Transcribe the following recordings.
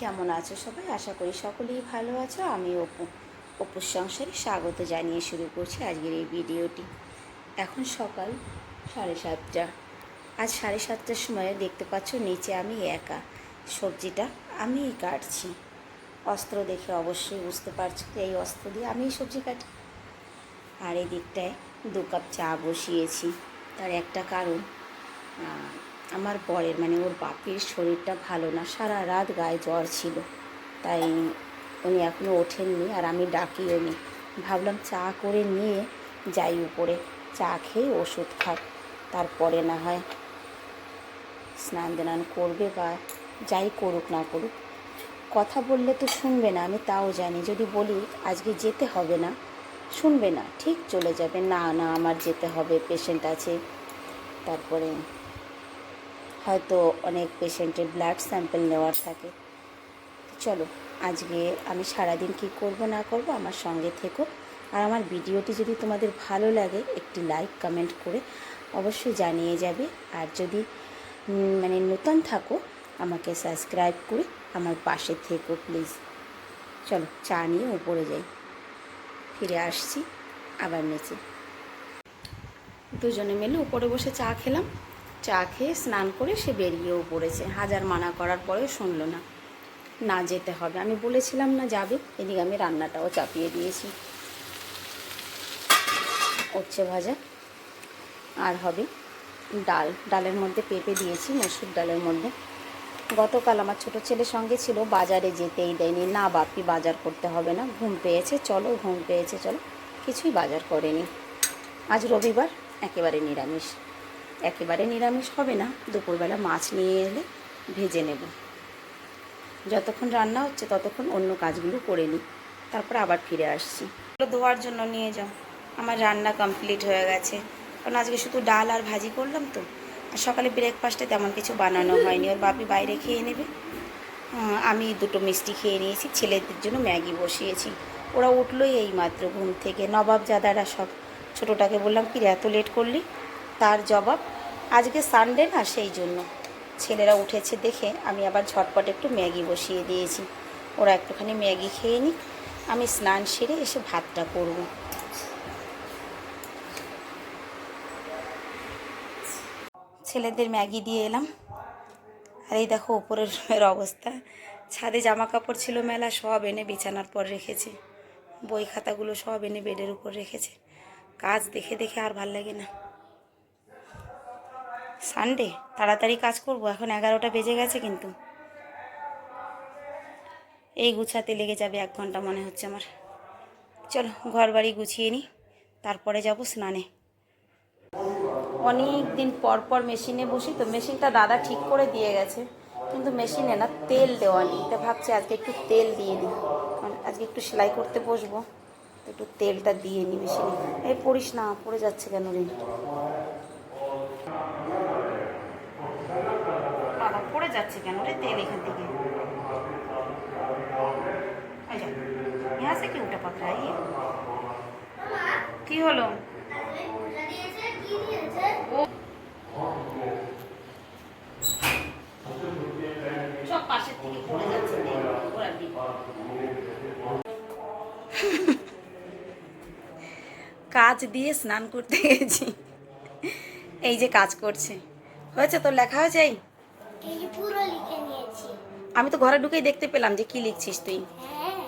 কেমন আছো সবাই? আশা করি সকলেই ভালো আছো। আমি অপু, অপুর সংসারে স্বাগত জানিয়ে শুরু করছি আজকের এই ভিডিওটি। এখন সকাল সাড়ে সাতটা। আজ সাড়ে সাতটার সময় দেখতে পাচ্ছ নিচে আমি একা। সবজিটা আমিই কাটছি। অস্ত্র দেখে অবশ্যই বুঝতে পারছ যে এই অস্ত্র দিয়ে আমিই সবজি কাটি। আর এই দিকটায় দু কাপ চা বসিয়েছি। তার একটা কারণ আমার বরের মানে ওর বাপির শরীরটা ভালো না, সারা রাত গায়ে জ্বর ছিল। তাই উনি এখনও ওঠেননি আর আমি ডাকিও নি ভাবলাম চা করে নিয়ে যাই উপরে। চা খেয়ে ওষুধ খাক তারপরে না হয় স্নান দান করবে বা যাই করুক না করুক। কথা বললে তো শুনবে না, আমি তাও জানি। যদি বলি আজকে যেতে হবে না, শুনবে না, ঠিক চলে যাবে। না না, আমার যেতে হবে পেশেন্ট আছে। তারপরে হয়তো অনেক পেশেন্টের ব্লাড স্যাম্পল নেওয়ার থাকে। চলো, আজকে আমি সারাদিন কি করব না করব আমার সঙ্গে থেকো। আর আমার ভিডিওটি যদি তোমাদের ভালো লাগে, একটি লাইক কমেন্ট করে অবশ্যই জানিয়ে যাবে। আর যদি মানে নতুন থাকো, আমাকে সাবস্ক্রাইব করে আমার পাশে থেকো প্লিজ চলো, চা নিয়ে উপরে যাই। ফিরে আসছি, আবার নিচে। দুজনে মিলে উপরে বসে চা খেলাম। চা খেয়ে স্নান করে সে বেরিয়েও পড়েছে। হাজার মানা করার পরেও শুনলো না। না যেতে হবে। আমি বলেছিলাম না যাবে। এদিকে আমি রান্নাটাও চাপিয়ে দিয়েছি। উচ্ছে ভাজা। আর হবে ডাল। ডালের মধ্যে পেঁপে দিয়েছি, মসুর ডালের মধ্যে। গতকাল আমার ছোট ছেলের সঙ্গে ছিল। বাজারে যেতেই দেয়নি। না বাপি বাজার করতে হবে না। ঘুম পেয়েছে। চলো, ঘুম পেয়েছে, চলো। কিছুই বাজার করেনি। আজ রবিবার। একেবারে নিরামিষ। একেবারে নিরামিষ হবে না। দুপুরবেলা মাছ নিয়ে এলে ভেজে নেব। যতক্ষণ রান্না হচ্ছে ততক্ষণ অন্য কাজগুলো করে নিই। তারপর আবার ফিরে আসছি। ধোয়ার জন্য নিয়ে যাও। আমার রান্না কমপ্লিট হয়ে গেছে। কারণ আজকে শুধু ডাল আর ভাজি করলাম তো। আর সকালে ব্রেকফাস্টে তেমন কিছু বানানো হয়নি। ওর বাপি বাইরে খেয়ে নেবে। আমি দুটো মিষ্টি খেয়ে নিয়েছি। ছেলেদের জন্য ম্যাগি বসিয়েছি। ওরা উঠলোই এই মাত্র ঘুম থেকে। নবাব জাদারা সব। ছোটোটাকে বললাম কি এত লেট করলি? তার জবাব, আজকে সানডে না সেই জন্য। ছেলেরা উঠেছে দেখে আমি আবার ঝটপট একটু ম্যাগি বসিয়ে দিয়েছি। ওরা একটুখানি ম্যাগি খেয়ে নিক, আমি স্নান সেরে এসে ভাতটা করব। ছেলেদের ম্যাগি দিয়ে এলাম। আর এই দেখো উপরের রুমের অবস্থা। ছাদে জামা কাপড় ছিল মেলা, সব এনে বিছানার পর রেখেছে। বই খাতাগুলো সব এনে বেডের উপর রেখেছে। কাজ দেখে দেখে আর ভালো লাগে না। সানডে তাড়াতাড়ি কাজ করব, এখন এগারোটা বেজে গেছে কিন্তু। এই গুছাতে লেগে যাবে এক ঘণ্টা মনে হচ্ছে আমার। চলো ঘর বাড়ি গুছিয়ে নিই তারপরে যাব স্নানে। অনেক দিন পর পর মেশিনে বসি তো, মেশিনটা দাদা ঠিক করে দিয়ে গেছে, কিন্তু মেশিনে না তেল দেওয়া নেই। তা ভাবছি আজকে একটু তেল দিয়ে দিই, কারণ আজকে একটু সেলাই করতে বসবো একটু তেলটা দিয়ে নিই মেশিনে। এই পড়িস না, পড়ে যাচ্ছে কেন রে? বাবা পড়ে যাচ্ছে কেন রে তেল এখান থেকে এই যা, यहाँ से क्यों टपक रहा है ये কি হলো সব পাশের থেকে পড়ে যাচ্ছে তেল, ওরা দিক। কাজ দিয়ে স্নান করতে গেছি এই যে কাজ করছে হয়েছে তোর লেখা হয়েছে এই এই পুরো লিখে নিয়েছি। আমি তো ঘরে ঢুকেই দেখতে পেলাম যে কি লিখছিস তুই। হ্যাঁ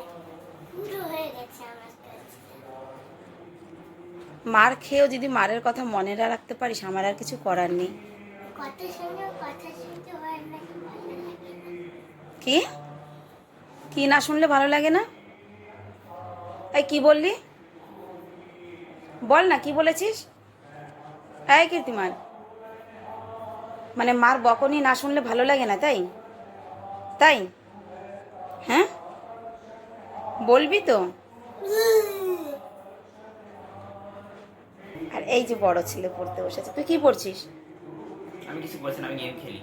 মার খেয়েও যদি মারের কথা মনে না রাখতে পারিস আমার আর কিছু করার নেই। কি? কি না শুনলে ভালো লাগে না? এই কি বললি? বল না কি বলেছিস? এই কীর্তিমান। মানে মার বকনি না শুনলে ভালো লাগে না তাই? তাই? হ্যাঁ? বলবি তো? আর এই যে বড় ছেলে পড়তে বসেছে তুই কি পড়ছিস? আমি কিছু বলছি না আমি গেম খেলি।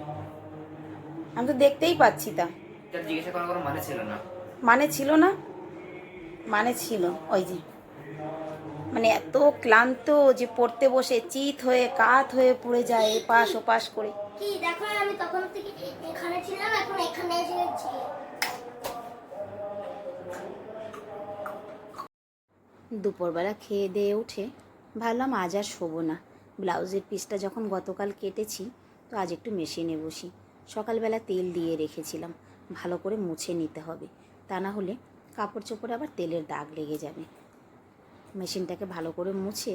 আমি তো দেখতেই পাচ্ছি তা। জিজ্ঞাসা করার কোনো মানে ছিল না। মানে ছিল না? মানে ছিল ওই যে। মানে এত ক্লান্ত যে পড়তে বসে চিত হয়ে কাত হয়ে পড়ে যায় এপাশ ওপাশ করে। দুপুরবেলা খেয়ে দিয়ে উঠে ভাবলাম আজ আর শোবো না। ব্লাউজের পিসটা যখন গতকাল কেটেছি তো আজ একটু মেশিনে বসি। সকালবেলা তেল দিয়ে রেখেছিলাম ভালো করে মুছে নিতে হবে। তা না হলে কাপড় চোপড়ে আবার তেলের দাগ লেগে যাবে। মেশিনটাকে ভালো করে মুছে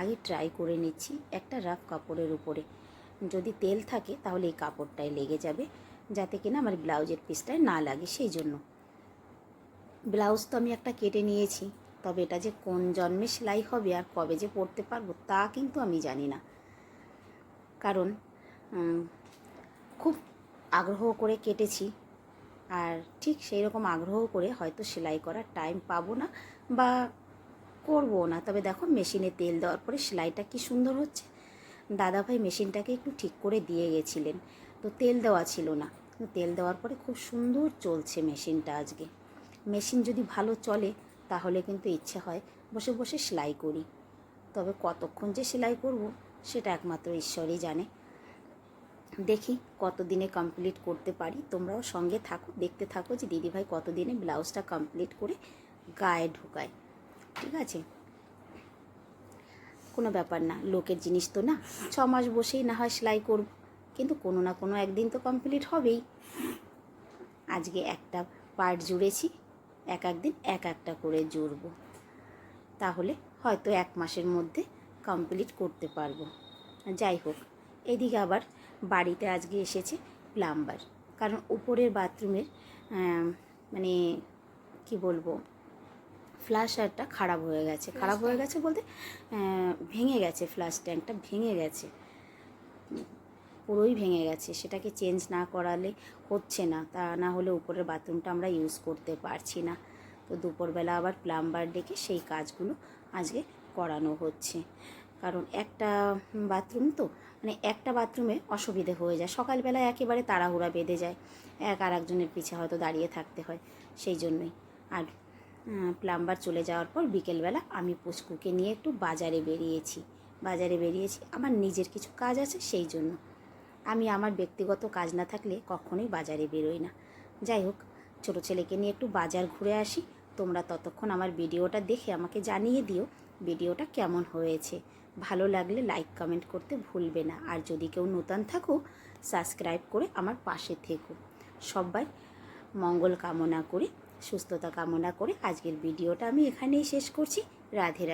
আগে ট্রাই করে নিচ্ছি একটা রাফ কাপড়ের উপরে। যদি তেল থাকে তাহলে এই কাপড়টায় লেগে যাবে, যাতে কিনা আমার ব্লাউজের পিসটায় না লাগে সেই জন্য। ব্লাউজ তো আমি একটা কেটে নিয়েছি, তবে এটা যে কোন জন্মে সেলাই হবে আর কবে যে পরতে পারব তা কিন্তু আমি জানি না। কারণ খুব আগ্রহ করে কেটেছি আর ঠিক সেই রকম আগ্রহ করে হয়তো সেলাই করার টাইম পাবো না বা করব না। তবে দেখো মেশিনে তেল দেওয়ার পরে সেলাইটা কি সুন্দর হচ্ছে? দাদাভাই মেশিনটাকে একটু ঠিক করে দিয়ে গেছিলেন। তো তেল দেওয়া ছিল না। তো তেল দেওয়ার পরে খুব সুন্দর চলছে মেশিনটা আজকে। মেশিন যদি ভালো চলে, তাহলে কিন্তু ইচ্ছে হয় বসে বসে সেলাই করি। তবে কতক্ষণ যে সেলাই করব, সেটা একমাত্র ঈশ্বরই জানে। দেখি কতদিনে কমপ্লিট করতে পারি। তোমরাও সঙ্গে থাকো, দেখতে থাকো যে দিদিভাই কতদিনে ব্লাউজটা কমপ্লিট করে গায়ে ঢুকায়। ঠিক আছে? কোনো ব্যাপার না, লোকের জিনিস তো না ছ মাস বসেই না হয় সেলাই করব, কিন্তু কোনো না কোনো একদিন তো কমপ্লিট হবেই। আজকে একটা পার্ট জুড়েছি, এক একদিন এক একটা করে জুড়ব। তাহলে হয়তো এক মাসের মধ্যে কমপ্লিট করতে পারব। যাই হোক, এদিকে আবার বাড়িতে আজকে এসেছে প্লাম্বার কারণ উপরের বাথরুমের মানে কি বলব ফ্লাশারটা খারাপ হয়ে গেছে। খারাপ হয়ে গেছে বলতে ভেঙে গেছে ফ্লাশ ট্যাঙ্কটা ভেঙে গেছে। পুরোই ভেঙে গেছে। সেটাকে চেঞ্জ না করালে হচ্ছে না। তা না হলে উপরের বাথরুমটা আমরা ইউজ করতে পারছি না। তো দুপুরবেলা আবার প্লাম্বার ডেকে সেই কাজগুলো আজকে করানো হচ্ছে। কারণ একটা বাথরুম তো মানে একটা বাথরুমে অসুবিধে হয়ে যায়। সকালবেলা একেবারে তাড়াহুড়া বেঁধে যায়। এক আর একজনের পিছে হয়তো দাঁড়িয়ে থাকতে হয়। সেই জন্যই। আর প্লাম্বার চলে যাওয়ার পর বিকেলবেলা আমি পুচকুকে নিয়ে একটু বাজারে বেরিয়েছি। বাজারে বেরিয়েছি, আমার নিজের কিছু কাজ আছে সেই জন্য। আমি আমার ব্যক্তিগত কাজ না থাকলে কখনোই বাজারে বেরোই না। যাই হোক, ছোটো ছেলেকে নিয়ে একটু বাজার ঘুরে আসি। তোমরা ততক্ষণ আমার ভিডিওটা দেখে আমাকে জানিয়ে দিও ভিডিওটা কেমন হয়েছে। ভালো লাগলে লাইক কমেন্ট করতে ভুলবে না। আর যদি কেউ নতুন থাকো সাবস্ক্রাইব করে আমার পাশে থেকো। সবাই মঙ্গল কামনা করে সুস্থতা কামনা করে আজকের ভিডিওটা আমি এখানেই শেষ করছি। রাধে